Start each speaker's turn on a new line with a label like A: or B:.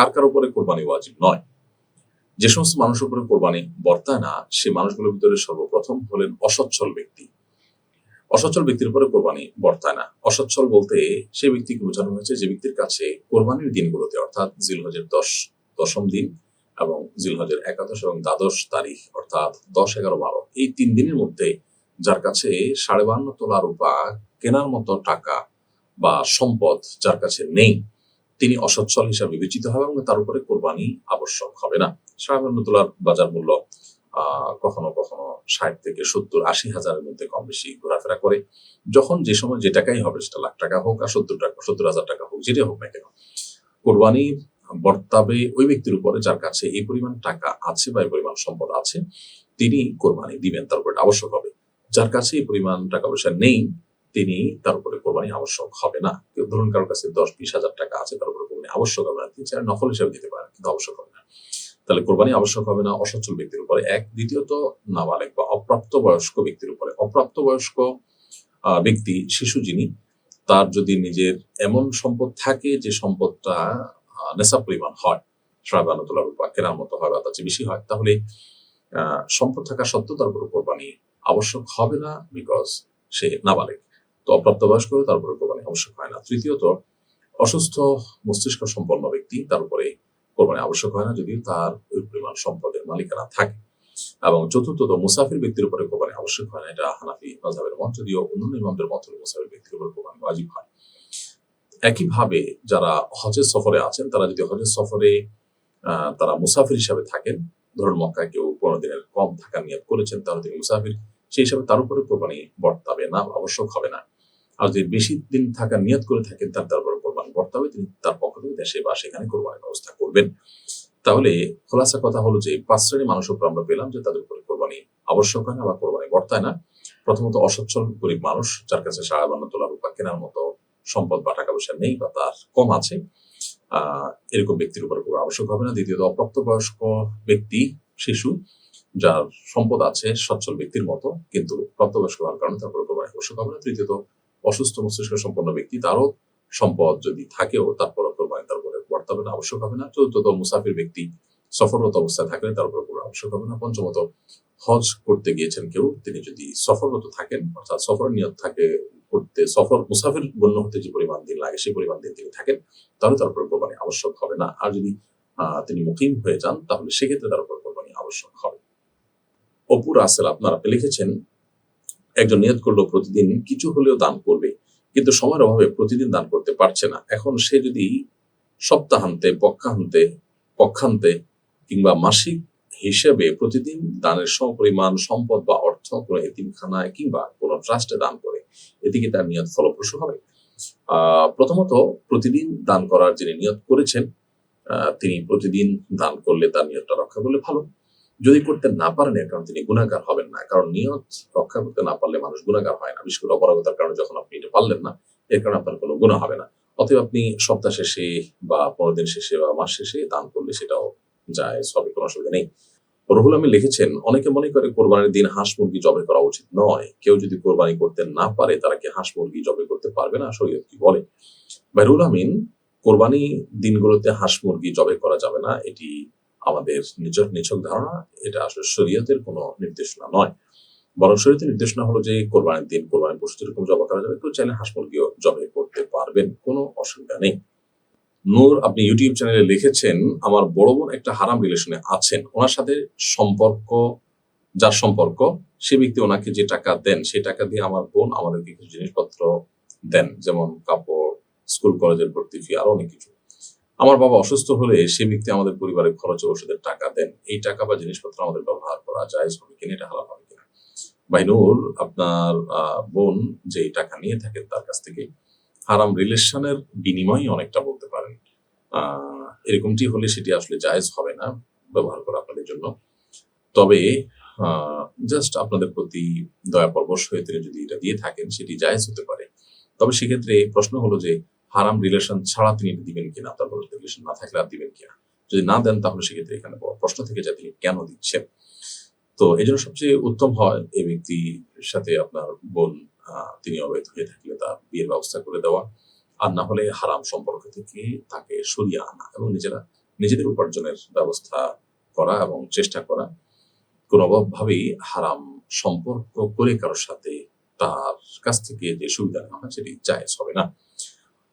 A: কার কার উপরে কোরবানি ওয়াজিব নয়? যে সমস্ত মানুষের উপরে কোরবানি বর্তায় না, সে মানুষগুলোর ভিতরে সর্বপ্রথম হলেন অসচ্ছল ব্যক্তি। অসচ্ছল ব্যক্তির উপরে কোরবানি বর্তায় না। অসচ্ছল বলতে সে ব্যক্তিকে বোঝানো হয়েছে যে ব্যক্তির কাছে কোরবানির দিনগুলোতে, অর্থাৎ জিলহজের দশ দশম দিন এবং জিলহজের একাদশ এবং দ্বাদশ তারিখ, অর্থাৎ দশ, এগারো, বারো, এই তিন দিনের মধ্যে যার কাছে সাড়ে বান্ন তোলা রূপা কেনার মতো টাকা বা সম্পদ যার কাছে নেই তিনি অসচ্ছল হিসাবে বিবেচিত হবে এবং তার উপরে কোরবানি আবশ্যক হবে না। সাড়ে তোলার বাজার মূল্য কখনো কখনো ষাট থেকে সত্তর, আশি হাজারের মধ্যে কম বেশি ঘোরাফেরা করে। যখন যে সময় যে টাকাই হবে, সেটা লাখ টাকা হোক আর সত্তর টাকা, সত্তর হাজার টাকা হোক যেটা হোক না কেন। কোরবানির বর্তাবে ওই ব্যক্তির উপরে যার কাছে এই পরিমাণ টাকা আছে বা এই পরিমাণ সম্পদ আছে, তিনি কোরবানি দিবেন, তার উপরে আবশ্যক হবে। যার কাছে এই পরিমাণ টাকা পয়সা নেই তিনি তার উপরে কোরবানি আবশ্যক হবে না। কেউ ধরুন কারোর কাছে দশ বিশ হাজার টাকা আছে, তার উপরে কোরবানি আবশ্যক হবে না। তিনি চাই নফল হিসাবে দিতে পারেন, কিন্তু আবশ্যক হবে না। তাহলে কোরবানি আবশ্যক হবে না, অসচ্ছল ব্যক্তির উপরে এক। দ্বিতীয়ত, নাবালেক বা অপ্রাপ্ত বয়স্ক ব্যক্তির উপরে। অপ্রাপ্ত বয়স্ক ব্যক্তি, শিশু যিনি, তার যদি নিজের এমন সম্পদ থাকে যে সম্পদটা নেশা পরিমাণ হয় শ্রাবানো তোলার উপর কেনার মতো হয় বা তার চেয়ে বেশি হয়, তাহলে সম্পদ থাকা সত্ত্বেও তার উপর কোরবানি আবশ্যক হবে না বিকজ সে নাবালেক। তো অপ্রাপ্তবয়স্ক হলে তার উপরে কোরবানি আবশ্যক হয় না। তৃতীয়ত, অসুস্থ মস্তিষ্ক সম্পন্ন ব্যক্তি, তার উপরে কোরবানি আবশ্যক হয় না যদিও তার ওই পরিমাণ সম্পদের মালিকানা থাকে। এবং চতুর্থত, মুসাফির ব্যক্তির উপরে কোরবানি আবশ্যক হয় না, এটা হানাফি মাযহাবের মত, যদিও অন্যান্য ইমামদের মত মুসাফির ব্যক্তির উপরে কোরবানি ওয়াজিব হয়। একইভাবে যারা হজের সফরে আছেন, তারা যদি হজের সফরে তারা মুসাফির হিসাবে থাকেন, ধরুন মক্কায় কেউ পনেরো দিনের কম থাকা নিয়োগ করেছেন, তাহলে তিনি মুসাফির, সেই হিসাবে তার উপরে কোরবানি বর্তাবে না, আবশ্যক হবে না। আর যদি বেশি দিন থাকা, নিয়ত করে থাকেন, তার উপরে কোরবানি বর্তাবে তিনি তার পক্ষ থেকে দেশে বা সেখানে কোরবানির ব্যবস্থা করবেন। তাহলে খোলাসা কথা হলো যে পাঁচ শ্রেণির মানুষ উপর আমরা পেলাম যে, তাদের উপরে কোরবানি আবশ্যক হয় না বা কোরবানি বর্তায় না। প্রথমত অসচ্ছল, গরিব মানুষ, যার কাছে সাড়ে বান্ন তোলা রূপা কেনার মতো সম্পদ বা টাকা পয়সা নেই বা তার কম আছে এরকম ব্যক্তির উপর কোনো আবশ্যক হবে না। দ্বিতীয়ত, অপ্রাপ্তবয়স্ক ব্যক্তি, শিশু, যার সম্পদ আছে সচ্ছল ব্যক্তির মতো, কিন্তু প্রাপ্তবয়স্ক হওয়ার কারণে তার উপর কোরবানি আবশ্যক হবে না। তৃতীয়ত অসুস্থ মস্তিষ্ক সম্পন্ন ব্যক্তি, তারও সম্পদ যদি থাকেও তারপর কোরবানি তার উপরে বর্তাবে না, আবশ্যক হবে না। চতুর্থত মুসাফির ব্যক্তি সফররত অবস্থায় থাকলে তার উপরে কোনো আবশ্যক হবে না। পঞ্চমত, হজ করতে গিয়েছেন কেউ, তিনি যদি সফররত থাকেন, অর্থাৎ সফর নিয়ত থাকে, করতে সফর, মুসাফির গণ্য হতে যে পরিমাণ দিন লাগে, সেই পরিমাণ দিন তিনি থাকেন, তাহলে তার উপরে কোরবানি আবশ্যক হবে না। আর যদি তিনি মুকিম হয়ে যান, তাহলে সেক্ষেত্রে তার উপর কোরবানি আবশ্যক হবে। অপুর আসেল, আপনারা আপনি লিখেছেন একজন নিয়ত করল প্রতিদিন কিছু হলেও দান করবে, কিন্তু সময়ের অভাবে প্রতিদিন দান করতে পারছে না। এখন সে যদি সপ্তাহান্তে, পক্ষান্তে পক্ষান্তে কিংবা মাসিক হিসেবে প্রতিদিন দানের সমপরিমাণ সম্পদ বা অর্থ কোনো এতিমখানায় কিংবা কোনো ট্রাস্টে দান করে এদিকে তার নিয়ত ফলপ্রসূ হবে? প্রথমত প্রতিদিন দান করার যিনি নিয়ত করেছেন তিনি প্রতিদিন দান করলে তার নিয়তটা রক্ষা করলে ভালো। যদি করতে না পারেন, এর কারণে তিনি গুণাগার হবেন না। কারণ নিয়ত রক্ষা করতে না পারলে মানুষ গুণাগার হয় না। বিশেষ করে অপারগতার কারণে যখন আপনি এটা পারলেন না, এর কারণে আপনার কোনো গুণা হবে না। অতএব আপনি সপ্তাহ শেষে বা পনেরো দিন শেষে বা মাস শেষে দান করলে সেটাও যায় সবে কোনো অসুবিধা নেই। রহুল আমি লিখেছেন, অনেকে মনে করে কোরবানির দিন হাঁস মুরগি জবে করা উচিত নয়। কেউ যদি কোরবানি করতে না পারে, তারা কি হাঁস মুরগি জবে করতে পারবে না? শরীয়ত কি বলে? বাইরুল আমিন, কোরবানি দিনগুলোতে হাঁস মুরগি জবে করা যাবে না, এটি আমাদের নিচক নিছক ধারণা, এটা আসলে শরীয়তের কোনো নির্দেশনা নয়। বরং শরীয়তের নির্দেশনা হলো যে, কোরবানির দিন, কোরবানির পশু যেরকম জবা করা যাবে, কেউ চাইলে হাঁস মুরগিও জবে করতে পারবেন, কোনো অসুবিধা নেই। নূর, আপনি ইউটিউব চ্যানেলে লিখেছেন, আমার বড় বোন একটা হারাম রিলেশনে আছেন। ওনার সাথে সম্পর্ক, যার সম্পর্ক, সে ব্যক্তি ওনাকে যে টাকা দেন, সেই টাকা দিয়ে আমার বোন আমাদেরকে কিছু জিনিসপত্র দেন, যেমন কাপড়, স্কুল, কলেজের ভর্তি ফি আরও অনেক কিছু। আমার বাবা অসুস্থ হলে সে ব্যক্তি আমাদের পরিবারের খরচে ওষুধের টাকা দেন। এই টাকা বা জিনিসপত্র আমাদের ব্যবহার করা যায় হবে কিনা, এটা হালাল হবে কিনা? বাইনুর আপনার বোন যে টাকা নিয়ে থাকেন তার কাছ থেকে হারাম রিলেশনের বিনিময়ে অনেকটা বলতে পারেন। এরকমটি হলে সেটি আসলে জায়েজ হবে না ব্যবহার করা আপনাদের জন্য। তবে জাস্ট আপনাদের প্রতি দয়া পরবশ হয়ে তিনি যদি এটা দিয়ে থাকেন, সেটি জায়েজ হতে পারে। তবে সেক্ষেত্রে প্রশ্ন হলো যে হারাম রিলেশন ছাড়া তিনি দিবেন কিনা আপনার রিলেশন না থাকলে আর দিবেন কিনা। যদি না দেন, তাহলে সেক্ষেত্রে এখানে প্রশ্ন থেকে যায় তিনি কেন দিচ্ছেন। তো এই জন্য সবচেয়ে উত্তম হয় এই ব্যক্তির সাথে আপনার বোন তিনি অবৈধ হয়ে থাকলে তার বিয়ের ব্যবস্থা করে দেওয়া, আর না হলে হারাম সম্পর্ক থেকে তাকে সরিয়ে আনা এবং নিজেরা নিজেদের উপার্জনের ব্যবস্থা করা এবং চেষ্টা করা। কোনো অভাবভাবেই হারাম সম্পর্ক করে কারোর সাথে তার কাছ থেকে যে সুবিধা নেওয়া হয় সেটি জায়েজ হবে না।